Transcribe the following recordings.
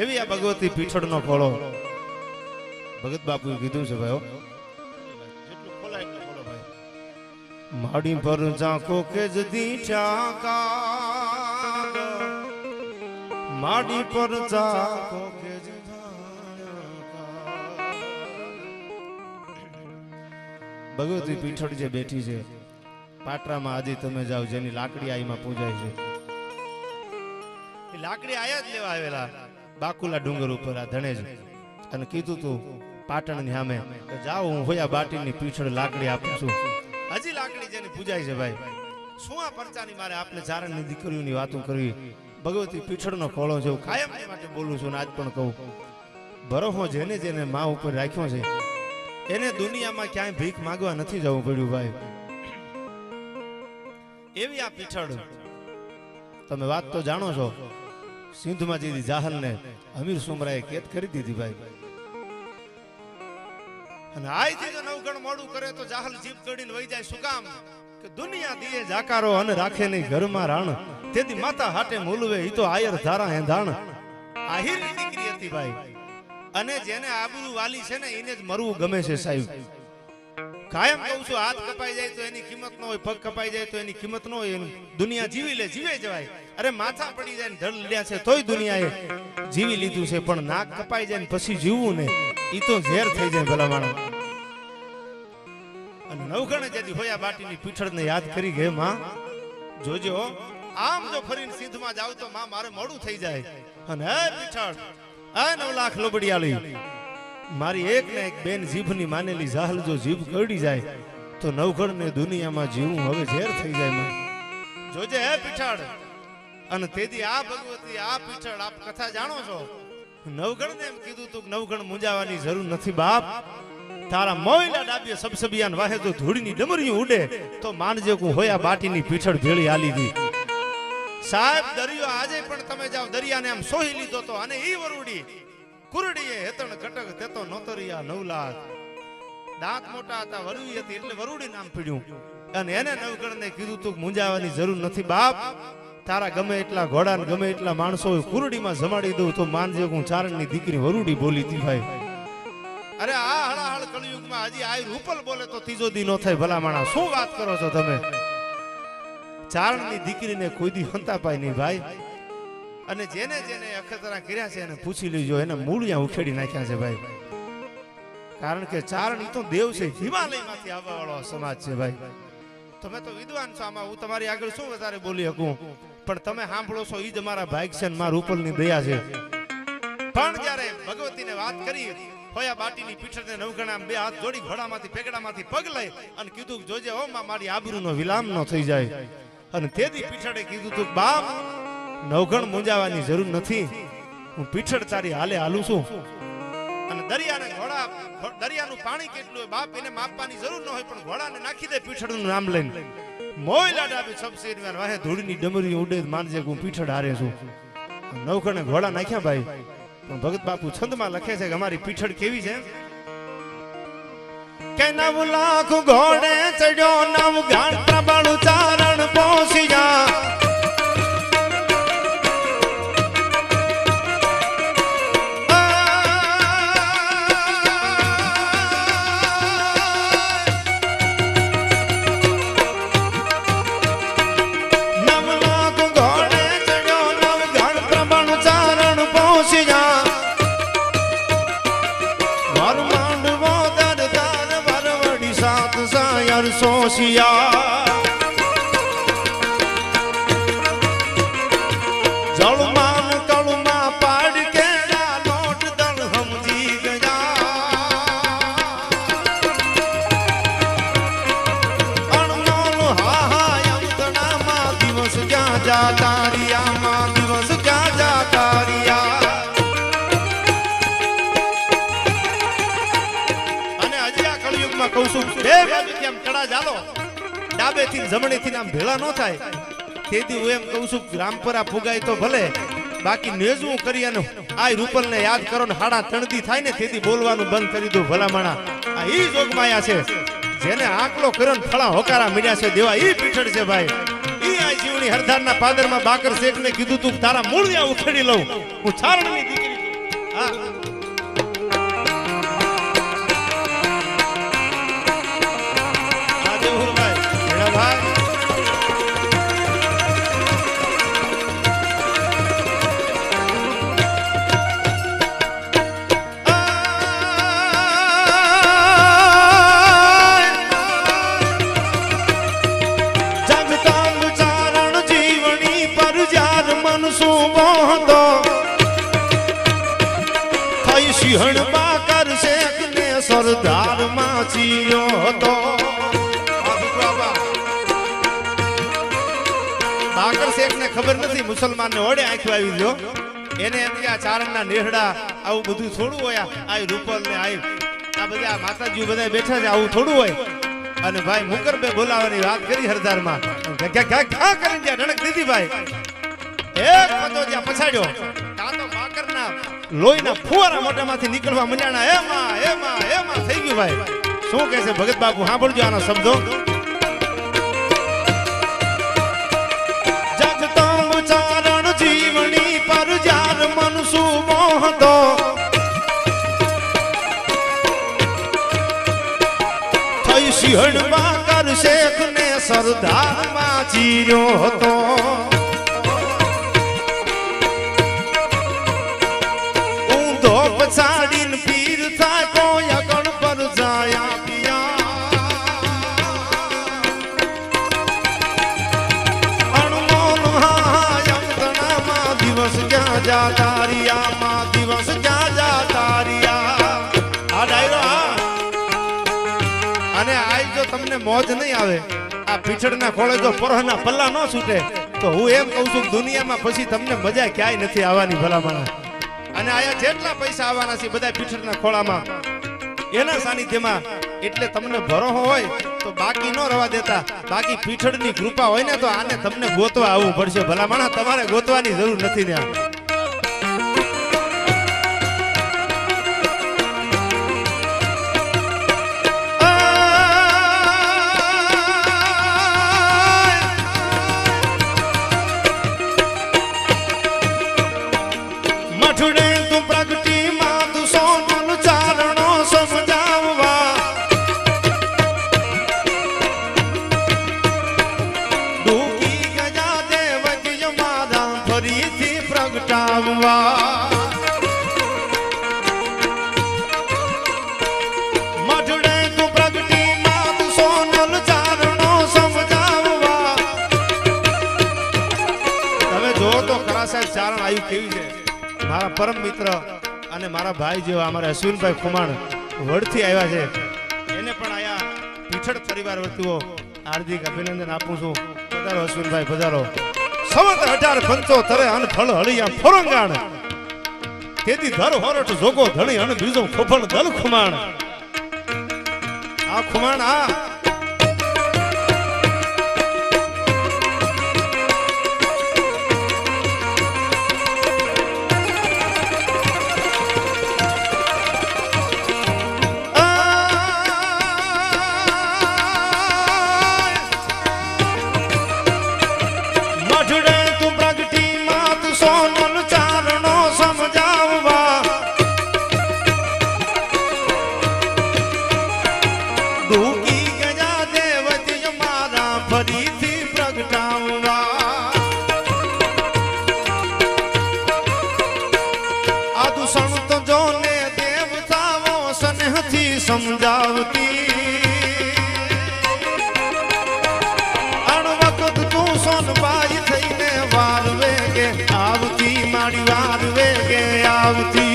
એવી આ ભગવતી પીછળનો ખોળો. ભગત બાપુએ કીધું છે ભાઈ. માડી પર ઝાંખો કે જદી ઠાકા માડી પર ઝાંખો કે ભગવતી પીઠળ જે બેઠી છે, પાટરામાં આજે તમે જાઓ, જેની લાકડી આઈમાં પૂજાય છે. લાકડી આયા જ લેવા આવેલા. બાકુલા ડુંગર ઉપર આ ધણેજ અને કીધું તું, પાટણની સામે જાઓ, હું હોયા બાટીની પીછળ લાકડી આપું છું. હજી લાકડી જેને પૂજાય છે ભાઈ. શું આ પરચાની મારે આપને ચારણની દીકરીઓની વાતો કરવી? ભગવતી પીછળનો ખોળો છે, હું કાયમની માટે બોલું છું આજ પણ કહું. ભરોસો જેને જેને મા ઉપર રાખ્યો છે, એને દુનિયામાં ક્યાંય ભીખ માંગવા નથી જવું પડ્યું ભાઈ. એવી આ પીછળ તમે વાત તો જાણો છો સિંધમાં જીધી જાહલને અમીર સુમરાએ કેદ કરી દીધી ભાઈ. અને આયથી જો નવગણ મોડું કરે તો જાહલ જીભ કડીને વહી જાય. શું કામ? દુનિયા દીએ જાકારો અને રાખે નહીં ઘરમાં રાણ. તેથી માતા હાટે મૂલવે, ઈ તો આયર ધારા હેંધાણ આહિરની દીકરી હતી ભાઈ. અને જેને આબરૂ વાલી છે ને એને જ મરવું ગમે છે સાહેબ. કાયમ કહું છું, હાથ કપાઈ જાય તો એની કિંમત ન હોય, પગ કપાઈ જાય તો એની કિંમત ન હોય દુનિયા જીવી લે, જીવે જવાય અરે માથા પડી જાય ને ધડ લીધા છે, તોય દુનિયાએ જીવી લીધું છે, પણ નાક કપાઈ જાય પછી જીવવું ને એ તો ઝેર થઈ જાય ભલા માણસ અને નવગણે જેથી હોયા બાટીની પીઠળને યાદ કરી ગયે માં, જોજો, આમ જો ફરીને સિંધમાં જાવ તો માં, મારે મોડું થઈ જાય. અને હે પીઠળ, હે નવ લાખ લોબડિયાળી, મારી એક ને એક બેન જીભની માનેલી જાહલ જો જીભ ગળી જાય, તો નવઘણને દુનિયામાં જીવવું હવે ઝેર થઈ જાય, માં. જોજે, હે પીઠળ. અને તેથી આ ભગવતી, આ પીછળ આપ કથા જાણો છો? નવગણ એમ કીધું તું નવગણ મુંજાવાની જરૂર નથી બાપ. તારા મોયલા ડાબીએ સબસબિયાન વાહે તો ધૂળની ડમરીયું ઉડે. તો માનજે કુ હોયા બાટીની પીછળ ભેળી આલી દી. સાહેબ, દરિયો આજે પણ તમે જાઓ, દરિયાને આમ સોહી લીધો તો અને ઈ વરુડી. કુરડીએ હેતણ ઘટક તેતો નોતરિયા નવલાખ દાંત મોટા હતા વરુડી હતી, એટલે વરુડી નામ પીડ્યું. અને એને નવગણને કીધું તું મુંજાવાની જરૂર નથી બાપ. તારા ગમે એટલા ઘોડા ને ગમે એટલા માણસો કુરડીમાં જમાડી દઉં તો માનજે હું ચારણની દીકરી વરુડી બોલી હતી ભાઈ. અરે આ હળાહળ કળિયુગમાં હજી આ રૂપલ બોલે તો ત્રીજો દી નો થાય ભલા માણા શું વાત કરો છો તમે? ચારણની દીકરીને કોઈ દી હંતાપાય નહીં ભાઈ. અને જેને જેને અખતરા કર્યા છે એને પૂછી લેજો, એને મૂળિયા ઉખેડી નાખ્યા છે ભાઈ. કારણ કે ચારણ તો દેવ છે, હિમાલયમાંથી આવવા વાળો સમાજ છે ભાઈ. તમે તો વિદ્વાન છો, આમાં હું તમારી આગળ શું વધારે બોલી શકું? પણ તમે સાંભળો છો, ઈ જ અમારા ભાગ છે મારા રૂપલની દયા છે. પણ જ્યારે ભગવતીને વાત કરી હોયા બાટીની પીઠળને નવગણા બે હાથ જોડી ઘોડામાંથી, પેગડામાંથી પગ લઈ અને કીધું જોજે, ઓ માં, મારી આબરૂનો વિલામ ન થઈ જાય. અને તેથી પીઠડે કીધું તું, બાપ, નવગણ મુંજાવાની જરૂર નથી. હું પીઠડ તારી હાલે હાલું છું. અને દરિયાને ઘોડા દરિયાનું પાણી કેટલું હોય, બાપ એને માપવાની જરૂર ન હોય, પણ ઘોડાને નાખી દે પીઠળનું નામ લઈને. મોય લાડા બી સબ શેરવાન વાહે ધૂળની ડમરી ઉડે માનજે હું પીઠળ હારે છું. નવગણે ઘોડા નાખ્યા ભાઈ. પણ ભગત બાપુ છંદમાં લખે છે કે અમારી પીઠડ કેવી છે? કે નવ લાખ ઘોડે ચડ્યો, નવ ગાંઠ પ્રબળ ચારણ પહોંચી જા. સોશિયા કહું છું, બે બાજુથી આમ ચડા ચાલો ડાબે થી જમણે થી આમ ભેળા ન થાય. તેથી હું એમ કહું છું રામપરા ફુગાય તો ભલે, બાકી નેજવું કરી અને આ રૂપલને યાદ કરો ને હાડા તણદી થાય ને તેથી બોલવાનું બંધ કરી દઉં, ભલામણા. આ ઈ જોગમાયા છે. જેને આંકલો કર્યો ને ફળા હોકારા મીડ્યા છે દેવા, ઈ પીઠળ છે ભાઈ. ઈ આ જીવની હરધારના પાદરમાં બાકર શેઠને કીધું તું, તારા મૂળ ઉખેડી લઉં. હું છારણની દીકરી. હા. સરદારમાં હતો. બાકર શેખ ને ખબર નથી મુસલમાન ને ઓડે આંખું આવી ગયો. એને એમ આ ચારણ ના નેહડા આવું બધું થોડું હોય, આ રૂપલ ને આ આ બધા માતાજી બધા બેઠા છે, આવું થોડું હોય. અને ભાઈ મુકર બે બોલાવાની વાત કરી હરદારમાં માં કરીને ત્યાં ઢણક દીધી ભાઈ. એક પછાડ્યો. કાં તો બાકરના લોહીના ફુવારા મોઢામાંથી નીકળવા મંડાણા. એમાં એમાં એમાં થઈ ગયું ભાઈ. શું કહે છે ભગત બાપુ? સાંભળજો આના શબ્દો. જીવણી પર જાર મન સુમોહતો થઈ સિંહણ બાકર શેખ ને સરદારમાં ચીર્યો હતો. ઊંધો પીર થાય, કોઈ અગણ પર જાયા દિવસ ક્યાં જા તારિયામાં દિવસ ક્યાં જા તારિયા આ ડાયરો, હા. અને આજ જો તમને મોજ નહીં આવે, આ પીછડના ખોળે જો પરહના પલ્લા ન છૂટે, તો હું એમ કહું છું દુનિયામાં પછી તમને મજા ક્યાંય નથી આવવાની ભલામણ. અને આયા જેટલા પૈસા આવવાના છે બધા પીઠરના ખોળામાં. એના સાનિધ્યમાં, એટલે તમને ભરોહો હોય તો બાકી ન રવા દેતા. બાકી પીઠળની કૃપા હોય ને તો આને તમને ગોતવા આવવું પડશે. ભલામણા તમારે ગોતવાની જરૂર નથી ને ભાઈ જેવા અમારા અશ્વિનભાઈ ખુમાણ વડથી આવ્યા છે. એને પણ આયા પીછળ પરિવાર વર્તુઓ હાર્દિક અભિનંદન આપું છું. પધારો અશ્વિનભાઈ, પધારો. હજાર અઢાર પંચોતરે અન ફળ હળિયા ફોરંગાણ. તેથી ધર હોરઠ જોગો ધણી અન બીજો ખોફળ દલ ખુમાણ. આ ખુમાણ આ સોનલ ચારણો સમજાવવા. ડૂકી ગજા દેવતી મારા ફરીથી પ્રગટાવવા. આદુ સંત જોને દેવતાઓ સ્નેહથી સમજાવતી. અણવખત તું સોનબાઈ of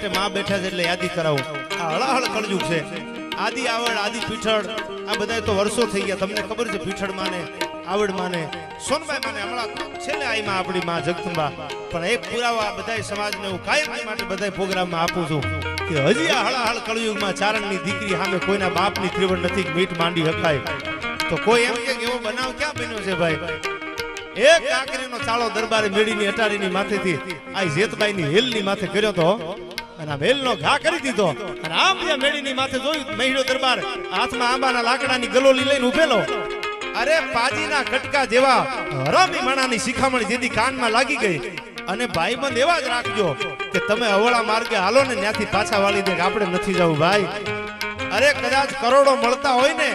માટે માં બેઠા છે એટલે યાદી કરાવું. આ હળાહળ કળજુગ છે. આદિ આવડ, આદિ પીઠળ, આ બધા તો વર્ષો થઈ ગયા. તમને ખબર છે પીઠળ માને, આવડ માને. સોનભાઈ માને હમણાં છેલ્લે આઈમાં આપણી માં જગદંબા પણ એ પુરાવા આ બધાય સમાજને હું કાયમ માટે બધાય પ્રોગ્રામમાં આપું છું કે હજી આ હળાહળ કળયુગમાં ચારણની દીકરી સામે કોઈના બાપની ત્રિવડ નથી મીઠ માંડી હકાય. તો કોઈ એમ કે એવો બનાવ ક્યાં બન્યો છે ભાઈ? એક આકરીનો ચાળો દરબારે મેળીની અટારીની માથેથી આ જેતબાઈની હેલની માથે કર્યો તો અને આ ઘા કરી દીધો. અને આમ જ્યાં મેળીની માથે જોયું મહિડો દરબાર હાથમાં આંબાના લાકડાની ગલોલી લઈને ઉભેલો. અરે પાજીના કટકા જેવા હરામી માણાની શિખામણ જેથી કાનમાં લાગી ગઈ. અને ભાઈબંધ એવા જ રાખજો કે તમે અવળા માર્ગે હાલો ને ત્યાંથી પાછા વાળી દે આપણે નથી જવું ભાઈ. અરે કદાચ કરોડો મળતા હોય ને,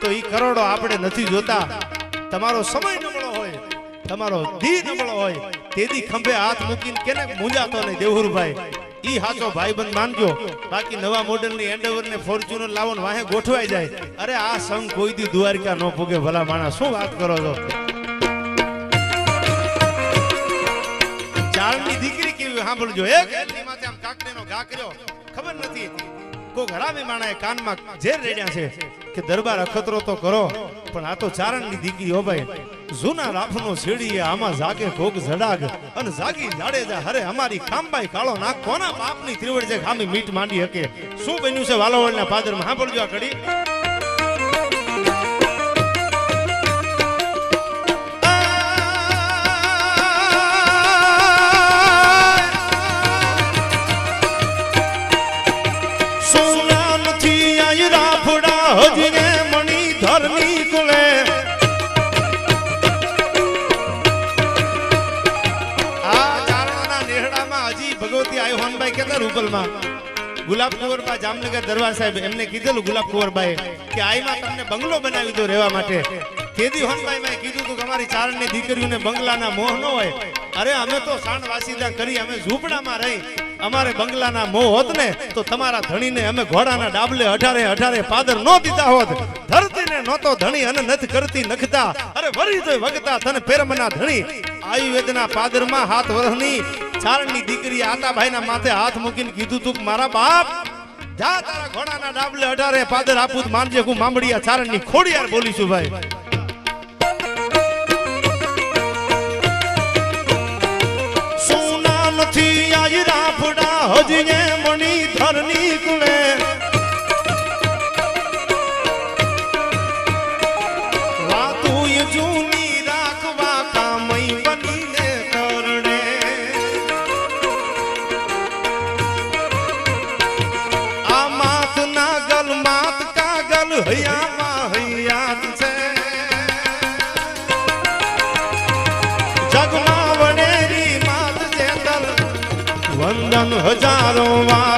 તો એ કરોડો આપણે નથી જોતા. તમારો સમય નબળો હોય, તમારો ધી નબળો હોય, તેથી ખંભે હાથ મૂકીને કેને મૂંજાતો નહીં દેવહુરભાઈ. ઈ હાચો ભાઈબંધ માનજો. બાકી નવા મોડેલની એન્ડેવર ને ફોર્ચ્યુનર લાવો ને વાહે ગોઠવાઈ જાય. અરે આ સંગ કોઈ દી દ્વારકા નો પૂગે, ભલા માણસ. શું વાત કરો છો? ચારણની દીકરી કેવી સાંભળજો. એક માથે આમ કાકડીનો ઘા કર્યો. ખબર નથી. કોક હરામી માણાએ કાનમાં ઝેર રેડ્યા છે કે દરબાર અખતરો તો કરો, પણ આ તો ચારણની દીકરી હો ભાઈ. જૂના રાફનો સીડી આમાં જાગે ભોગ જડાગ અને જાગી જાડેજા હરે, અમારી કામબાઈ કાળો ના કોના બાપની ત્રિવડ જે ખામી મીટ માંડી હકે? શું બન્યું છે વાલોવડના પાદરમાં સાંભળજો આ કડી? હજી આવ્યો હોનભાઈ કેતા રૂપલમાં ગુલાબ કુંવરબા જામનગર દરબાર સાહેબ એમને કીધેલું ગુલાબ કુંવરબાએ કે આઈમાં તમને બંગલો બનાવી દો રહેવા માટે. કેદી હોનભાઈ મેં કીધું તું કે અમારી ચારણની દીકરીઓને બંગલાના મોહ ન હોય. અરે અમે તો સાણ વાસીદા કરી, અમે ઝૂંપડામાં રહી. અમારે બંગલાના મોહ હોત ને તો તમારા ધણીને અમે ઘોડાના ડાબલે અઢારે અઢારે પાદર નો દીધા હોત. ધરતીને નહોતો ધણી અને નથ કરતી નખતા. અરે વરી તો વગતા તને પેરમના ધણી. આયુર્વેદના પાદરમાં હાથ વરહની. ચારણની દીકરી આતાભાઈના માથે હાથ મૂકીને કીધું તું મારા બાપ, જા તારા ઘોડાના ડાબલે અઢારે પાદર આપું માનજે હું મામડિયા ચારણની ખોડિયાર બોલીશું ભાઈ. સોના નથી આઈ રાફડા હજી મણી ધરની કુળે. હજારો વાર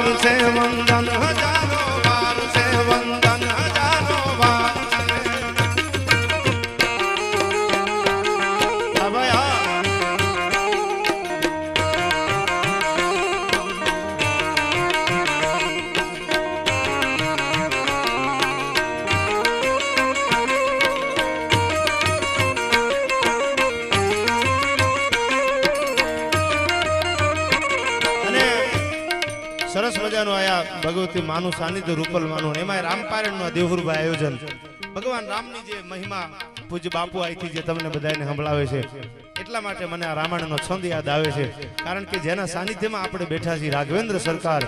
માનું સાનિધ્ય રૂપલ માનું. એમાં રામપાયણનું આ આયોજન. ભગવાન રામની જે મહિમા પૂજ્ય બાપુ અહીંથી જે તમને બધાને સંભળાવે છે, એટલા માટે મને આ રામાયણનો છંદ યાદ આવે છે. કારણ કે જેના સાનિધ્યમાં આપણે બેઠા છીએ રાઘવેન્દ્ર સરકાર.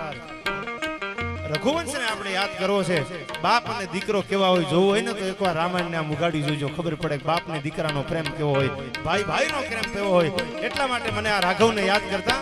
રઘુવંશને આપણે યાદ કરવો છે. બાપ અને દીકરો કેવા હોય જોવું હોય ને તો એકવાર રામાયણને આમ ઉગાડી જોજો. ખબર પડે બાપ ને દીકરાનો પ્રેમ કેવો હોય ભાઈ ભાઈનો પ્રેમ કેવો હોય. એટલા માટે મને આ રાઘવને યાદ કરતા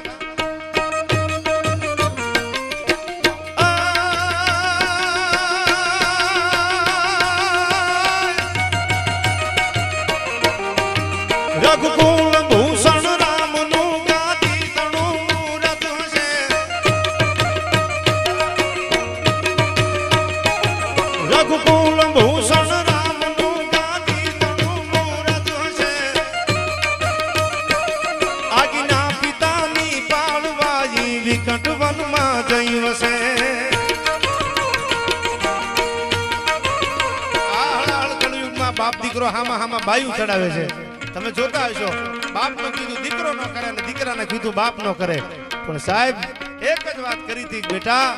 હામાં ચડાવે છે. તમે જોતા હશો બાપનું કીધું, દીકરો ન કરે અને દીકરાને કીધું, બાપ ન કરે. પણ સાહેબ, એક જ વાત કરી હતી, બેટા,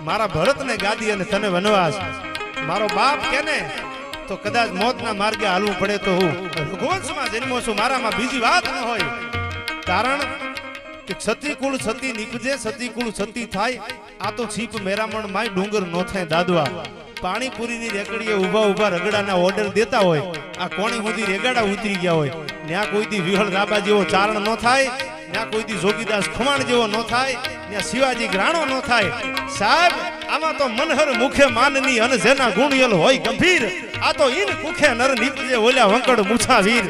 મારા ભરતને ગાદી અને તને વનવાસ. મારો બાપ કેને? તો કદાચ મોતના માર્ગે હાલવું પડે તો હું રઘુવંશમાં જન્મો છું, મારામાં બીજી વાત ન હોય. કારણ કે સતી કુળ સતી નીપજે સતી કુળ સતી થાય. આ તો છીપ મેરામણ માય ડુંગર નો થાય દાદવા. પાણીપુરીની રેકડીએ ઊભા ઊભા રગડાના ઓર્ડર દેતા હોય, આ કોણી સુધી રેગાડા ઉતરી ગયા હોય? ત્યાં કોઈ દી વિહળ રાબા જેવો ચારણ ન થાય ત્યાં કોઈ દી જોગીદાસ ખુમાણ જેવો ન થાય ત્યાં શિવાજી ગ્રાણો ન થાય. સાહેબ, આમાં તો મનહર મુખે માનની અને જેના ગુણિયલ હોય ગંભીર, આ તો ઈન કુખે નર નીપજે ઓલ્યા વંકડ મૂછા વીર